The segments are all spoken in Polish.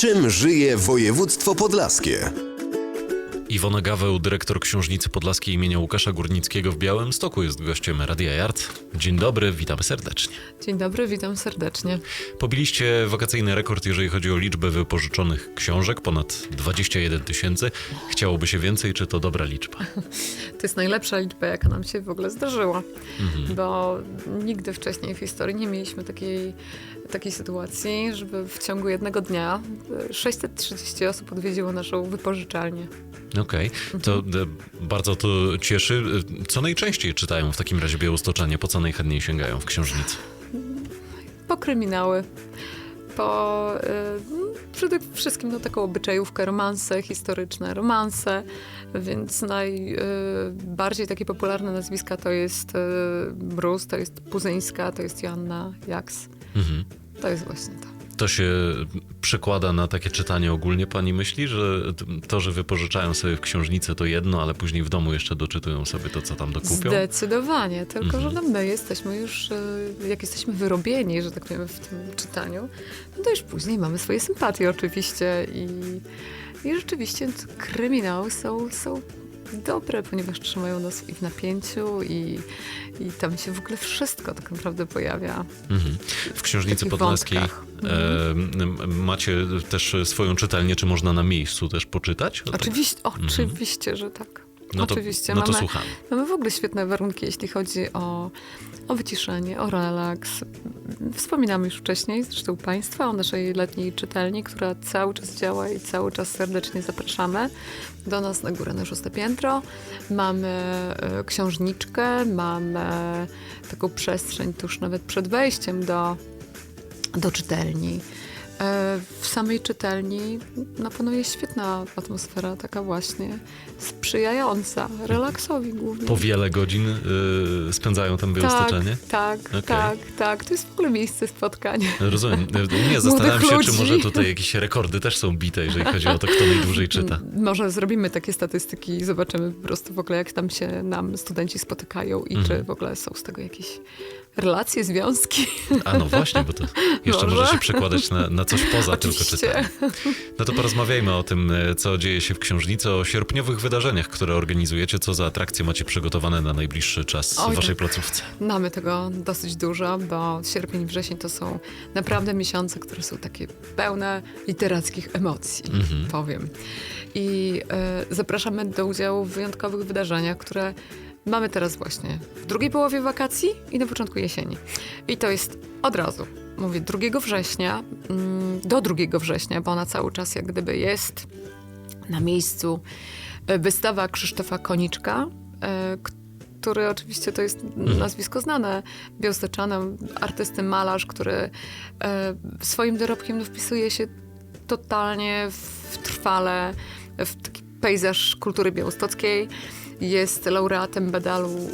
Czym żyje województwo podlaskie? Iwona Gaweł, dyrektor książnicy podlaskiej imienia Łukasza Górnickiego w Białymstoku jest gościem Radia Yard. Dzień dobry, witamy serdecznie. Dzień dobry, witam serdecznie. Pobiliście wakacyjny rekord, jeżeli chodzi o liczbę wypożyczonych książek, ponad 21 tysięcy. Chciałoby się więcej, czy to dobra liczba? To jest najlepsza liczba, jaka nam się w ogóle zdarzyła, bo nigdy wcześniej w historii nie mieliśmy takiej, takiej sytuacji, żeby w ciągu jednego dnia e, 630 osób odwiedziło naszą wypożyczalnię. Okej, to e, bardzo to cieszy. E, Co najczęściej czytają w takim razie białostoczanie? Po co najchętniej sięgają w książnicy? Po kryminały, po e, przede wszystkim no, taką obyczajówkę, romanse historyczne, romanse, więc najbardziej takie popularne nazwiska to jest e, Bruce, to jest Puzyńska, to jest Joanna Jaks. Mhm. To jest właśnie to. To się przekłada na takie czytanie ogólnie, pani myśli, że to, że wypożyczają sobie w książnicy to jedno, ale później w domu jeszcze doczytują sobie to, co tam dokupią? Zdecydowanie, tylko Mhm. że no my jesteśmy już, e, jak jesteśmy wyrobieni, że tak powiem, w tym czytaniu, no to już później mamy swoje sympatie oczywiście i, i rzeczywiście kryminały są, są dobre, ponieważ trzymają nas i w napięciu i, i tam się w ogóle wszystko tak naprawdę pojawia. Mhm. W książnicy podlaskiej wątkach. e, m, macie też swoją czytelnię, czy można na miejscu też poczytać? Oczywiście, oczywiście, że tak. No to, oczywiście. no to mamy. Mamy w ogóle świetne warunki, jeśli chodzi o, o wyciszenie, o relaks. Wspominamy już wcześniej, zresztą Państwa, o naszej letniej czytelni, która cały czas działa i cały czas serdecznie zapraszamy do nas na górę na szóste piętro. Mamy e, książniczkę, mamy taką przestrzeń tuż nawet przed wejściem do, do czytelni. E, W samej czytelni no, panuje świetna atmosfera, taka właśnie sprzyjająca relaksowi głównie. Po wiele godzin y, spędzają tam tak, białostoczenie? tak, Okej. tak, tak. To jest w ogóle miejsce spotkania. Rozumiem. Nie, zastanawiam się, czy może tutaj jakieś rekordy też są bite, jeżeli chodzi o to, kto najdłużej czyta. Może zrobimy takie statystyki i zobaczymy po prostu w ogóle, jak tam się nam studenci spotykają i Mhm. czy w ogóle są z tego jakieś relacje, związki. A no właśnie, bo to jeszcze może, Może. się przekładać na, na coś poza tylko Oczywiście. czytaniem. No to porozmawiajmy o tym, co dzieje się w książnicy, o sierpniowych wydarzeniach, które organizujecie. Co za atrakcje macie przygotowane na najbliższy czas w Oj, waszej tak. placówce? Mamy tego dosyć dużo, bo sierpień, wrzesień to są naprawdę miesiące, które są takie pełne literackich emocji, Mhm. powiem. I e, zapraszamy do udziału w wyjątkowych wydarzeniach, które mamy teraz właśnie w drugiej połowie wakacji i na początku jesieni. I to jest od razu, mówię, 2 września mm, do 2 września, bo ona cały czas jak gdyby jest na miejscu e, wystawa Krzysztofa Koniczka, e, który oczywiście to jest nazwisko znane białostoczanem, artysty, malarz, który e, swoim dorobkiem no, wpisuje się totalnie w trwale w taki pejzaż kultury białostockiej. Jest laureatem medalu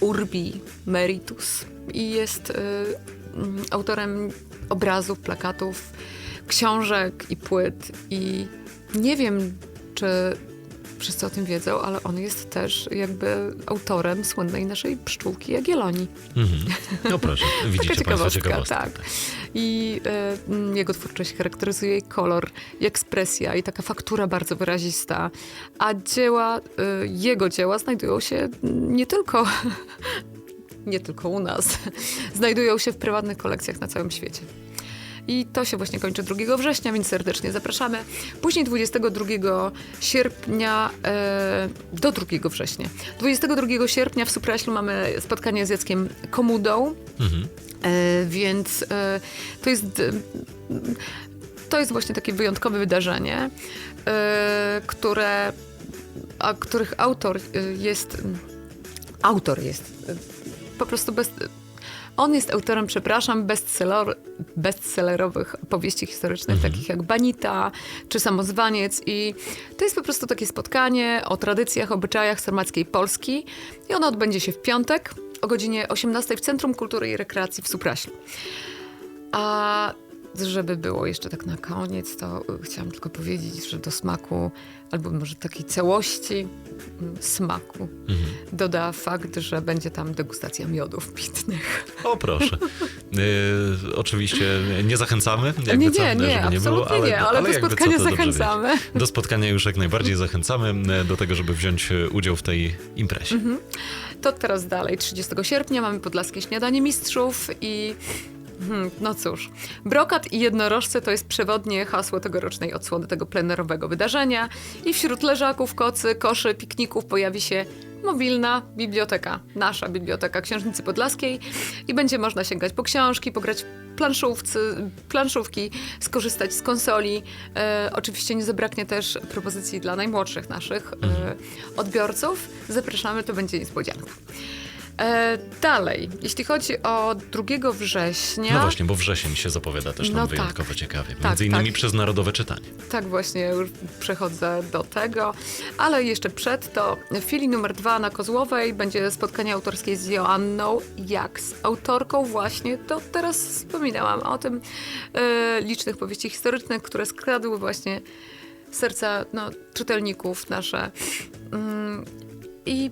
Urbi Meritus i jest e, mm, autorem obrazów, plakatów, książek i płyt. I nie wiem, czy wszyscy o tym wiedzą, ale on jest też jakby autorem słynnej naszej pszczółki Jagiellonii. Mhm. No proszę, widzicie państwo ciekawostkę. tak. I e, mm, jego twórczość charakteryzuje jej kolor i ekspresja i taka faktura bardzo wyrazista. A dzieła, e, jego dzieła znajdują się nie tylko, nie tylko u nas, znajdują się w prywatnych kolekcjach na całym świecie. I to się właśnie kończy 2 września, więc serdecznie zapraszamy. Później 22 sierpnia e, do 2 września. 22 sierpnia w Supraślu mamy spotkanie z Jackiem Komudą, Mhm. E, więc e, to jest e, to jest właśnie takie wyjątkowe wydarzenie, e, które, a których autor jest autor jest e, po prostu bez, on jest autorem, przepraszam, bestseller, bestsellerowych powieści historycznych, takich jak Banita czy Samozwaniec. I to jest po prostu takie spotkanie o tradycjach, obyczajach sarmackiej Polski. I ono odbędzie się w piątek o godzinie 18 w Centrum Kultury i Rekreacji w Supraślu. A żeby było jeszcze tak na koniec, to y, chciałam tylko powiedzieć, że do smaku, albo może takiej całości mm, smaku doda fakt, że będzie tam degustacja miodów pitnych. O proszę. Y, oczywiście nie zachęcamy, jakby nie, co, nie, nie, nie było, absolutnie ale, nie, ale do jakby co, spotkania dobrze zachęcamy. Do spotkania już jak najbardziej zachęcamy, y, do tego, żeby wziąć udział w tej imprezie. Mhm. To teraz dalej, 30 sierpnia mamy Podlaskie Śniadanie Mistrzów i hmm, no cóż, brokat i jednorożce to jest przewodnie hasło tegorocznej odsłony tego plenerowego wydarzenia i wśród leżaków, kocy, koszy, pikników pojawi się mobilna biblioteka, nasza biblioteka Księżnicy Podlaskiej i będzie można sięgać po książki, pograć planszówcy, planszówki, skorzystać z konsoli. E, oczywiście nie zabraknie też propozycji dla najmłodszych naszych e, odbiorców. Zapraszamy, to będzie niespodzianka. E, dalej, jeśli chodzi o 2 września. No właśnie, bo wrzesień się zapowiada też nam No tak. wyjątkowo ciekawie. Tak, Między innymi tak. przez Narodowe Czytanie. Tak właśnie, już przechodzę do tego. Ale jeszcze przed to w chwili numer dwa na Kozłowej będzie spotkanie autorskie z Joanną Jaks, autorką właśnie, to teraz wspominałam o tym, e, licznych powieści historycznych, które skradły właśnie serca no, czytelników nasze. Mm, I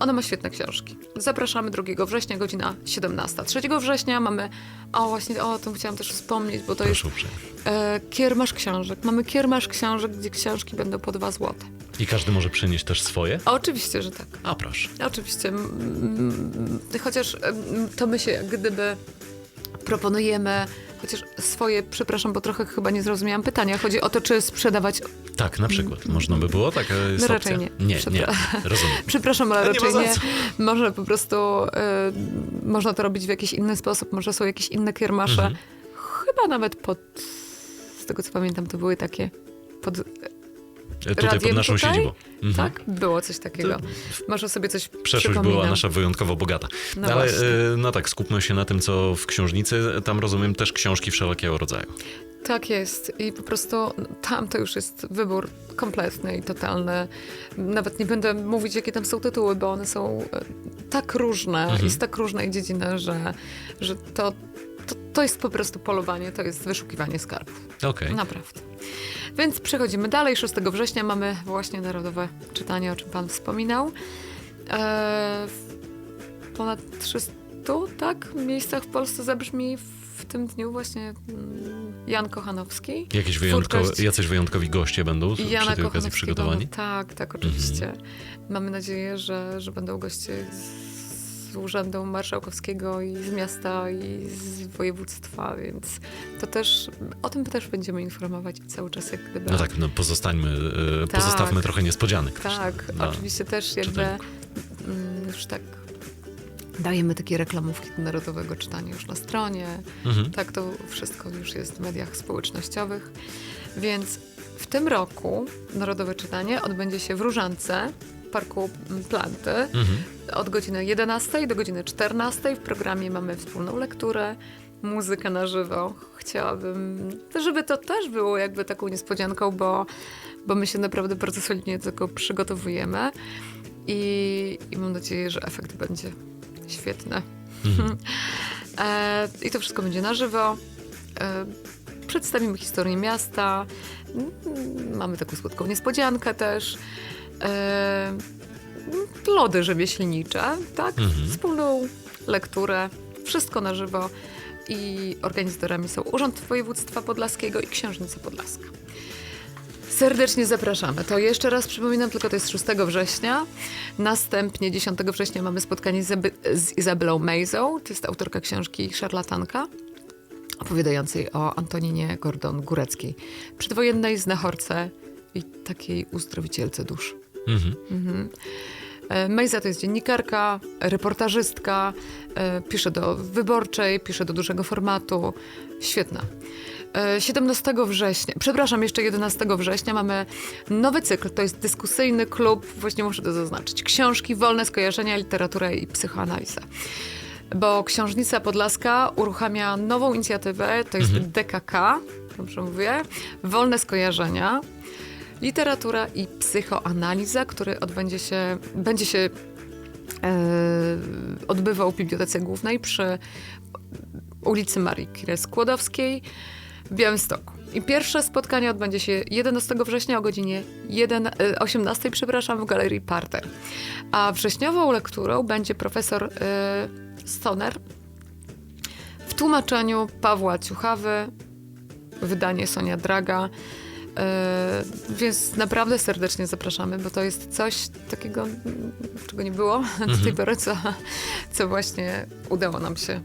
ona ma świetne książki. Zapraszamy 2 września, godzina 17. 3 września mamy, o właśnie, o tym chciałam też wspomnieć, bo to jest Proszę uprzejmie. E, kiermasz książek. Mamy kiermasz książek, gdzie książki będą po 2 złote. I każdy może przynieść też swoje? Oczywiście, że tak. A proszę. Oczywiście. Chociaż to my się jak gdyby proponujemy, chociaż swoje, przepraszam, bo trochę chyba nie zrozumiałam pytania. Chodzi o to, czy sprzedawać. Tak, na przykład. Można by było? Taka jest No opcja? raczej nie. Nie, nie. Przepra- Rozumiem. Przepraszam, ale nie raczej za nie. co. Może po prostu e, można to robić w jakiś inny sposób. Może są jakieś inne kiermasze. Mhm. Chyba nawet pod. Z tego co pamiętam, to były takie. Pod, E, Tutaj pod naszą tutaj? siedzibą. Mhm. Tak, było coś takiego. Może sobie coś Przeszłość była nasza wyjątkowo bogata. No Ale właśnie. e, no tak, skupmy się na tym, co w książnicy. Tam rozumiem też książki wszelkiego rodzaju. Tak jest i po prostu tam to już jest wybór kompletny i totalny. Nawet nie będę mówić, jakie tam są tytuły, bo one są e, tak różne Mhm. i z tak różnej dziedziny, że, że to, to, jest po prostu polowanie, to jest wyszukiwanie skarbów. Okej. Naprawdę. Więc przechodzimy dalej. 6 września mamy właśnie Narodowe Czytanie, o czym Pan wspominał. E, w ponad 300, tak, miejscach w Polsce zabrzmi w tym dniu właśnie mm, Jan Kochanowski. Jakieś wyjątkowe, jacyś wyjątkowi goście będą z- Jana przy tej okazji Kochanowskiego. przygotowani? No, tak, tak, oczywiście. Mamy nadzieję, że, że będą goście z, z Urzędu Marszałkowskiego i z miasta i z województwa, więc to też, o tym też będziemy informować cały czas jak gdyby. No tak, no pozostańmy, e, Tak. pozostawmy trochę niespodzianek. też Tak, na- oczywiście też jakby mm, już tak dajemy takie reklamówki do Narodowego Czytania już na stronie. Mhm. Tak, to wszystko już jest w mediach społecznościowych. Więc w tym roku Narodowe Czytanie odbędzie się w Różance, Parku Planty, Mhm. od godziny 11 do godziny 14. W programie mamy wspólną lekturę, muzykę na żywo. Chciałabym, żeby to też było jakby taką niespodzianką, bo, bo my się naprawdę bardzo solidnie do tego przygotowujemy i, i mam nadzieję, że efekt będzie świetny. Mhm. e, I to wszystko będzie na żywo. E, przedstawimy historię miasta. Mamy taką słodką niespodziankę też. E, lody rzemieślnicze, tak? Mhm. Wspólną lekturę. Wszystko na żywo. I organizatorami są Urząd Województwa Podlaskiego i Księżnica Podlaska. Serdecznie zapraszamy. To jeszcze raz przypominam, tylko to jest 6 września. Następnie 10 września mamy spotkanie z, Izabe- z Izabelą Mejzą. To jest autorka książki Szarlatanka, opowiadającej o Antoninie Gordon-Góreckiej, przedwojennej znachorce i takiej uzdrowicielce dusz. Mhm. E, Mejza to jest dziennikarka, reportażystka, e, pisze do wyborczej, pisze do dużego formatu. Świetna. E, 17 września, przepraszam, jeszcze 11 września mamy nowy cykl. To jest dyskusyjny klub, właśnie muszę to zaznaczyć. Książki, wolne skojarzenia, literatura i psychoanaliza. Bo Książnica Podlaska uruchamia nową inicjatywę, to jest DKK, dobrze mówię, Wolne Skojarzenia, literatura i psychoanaliza, który odbędzie się, będzie się e, odbywał w Bibliotece Głównej przy ulicy Marii Curie-Skłodowskiej. w Białymstoku. I pierwsze spotkanie odbędzie się 11 września o godzinie 1, e, 18, przepraszam, w Galerii Parter. A wrześniową lekturą będzie profesor e, Stoner w tłumaczeniu Pawła Ciuchawy, wydanie Sonia Draga. E, więc naprawdę serdecznie zapraszamy, bo to jest coś takiego, czego nie było do tej pory, co, co właśnie udało nam się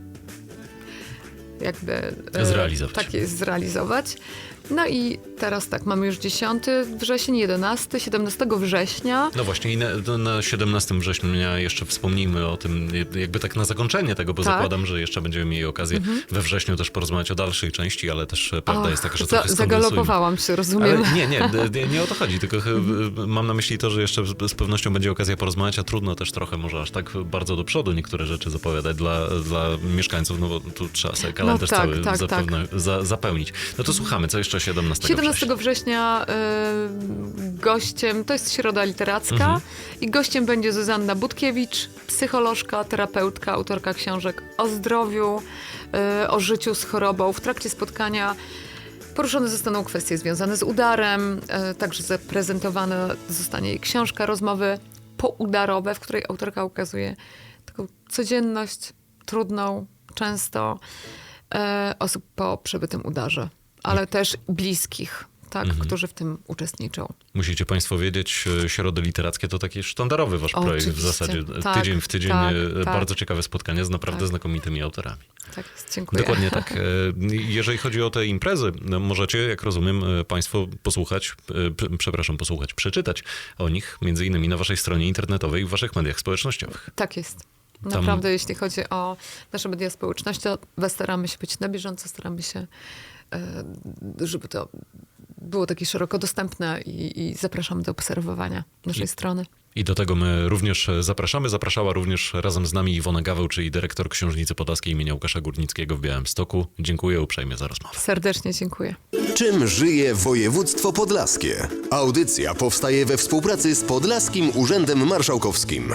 jakby e, Zrealizować. Tak jest, zrealizować. No i teraz tak, mamy już 10 wrzesień, 11, 17 września. No właśnie i na, to na 17 września jeszcze wspomnijmy o tym, jakby tak na zakończenie tego, bo Tak. zakładam, że jeszcze będziemy mieli okazję we wrześniu też porozmawiać o dalszej części, ale też prawda Och, jest taka, że za, trochę skondensujmy. Zagalopowałam się, rozumiem. Ale nie, nie, d- nie o to chodzi, tylko ch- mam na myśli to, że jeszcze z pewnością będzie okazja porozmawiać, a trudno też trochę może aż tak bardzo do przodu niektóre rzeczy zapowiadać dla, dla mieszkańców, no bo tu trzeba sobie kalendarz tak, cały tak, zapewne, Za, zapełnić. No to słuchamy, co jeszcze 17 17 września? września y, gościem, to jest Środa Literacka Mhm. i gościem będzie Zuzanna Budkiewicz, psycholożka, terapeutka, autorka książek o zdrowiu, y, o życiu z chorobą. W trakcie spotkania poruszone zostaną kwestie związane z udarem, y, także zaprezentowana zostanie jej książka rozmowy poudarowe, w której autorka ukazuje taką codzienność trudną, często e, osób po przebytym udarze, ale też bliskich, tak, którzy w tym uczestniczą. Musicie Państwo wiedzieć, e, Środy Literackie to taki sztandarowy Wasz projekt w Oczywiście. zasadzie. Tak, tydzień w tydzień tak, e, tak. bardzo ciekawe spotkania z naprawdę Tak. znakomitymi autorami. Tak jest, dziękuję. Dokładnie tak. E, Jeżeli chodzi o te imprezy, no, możecie, jak rozumiem, e, Państwo posłuchać, e, przepraszam, posłuchać, przeczytać o nich, między innymi na Waszej stronie internetowej i w Waszych mediach społecznościowych. Tak jest. Naprawdę, jeśli chodzi o nasze media społecznościowe, staramy się być na bieżąco, staramy się, e, żeby to było takie szeroko dostępne i, i zapraszam do obserwowania naszej I- strony. I do tego my również e, zapraszamy. Zapraszała również razem z nami Iwona Gaweł, czyli dyrektor Książnicy Podlaskiej imienia Łukasza Górnickiego w Białymstoku. Dziękuję uprzejmie za rozmowę. Serdecznie dziękuję. Czym żyje województwo podlaskie? Audycja powstaje we współpracy z Podlaskim Urzędem Marszałkowskim.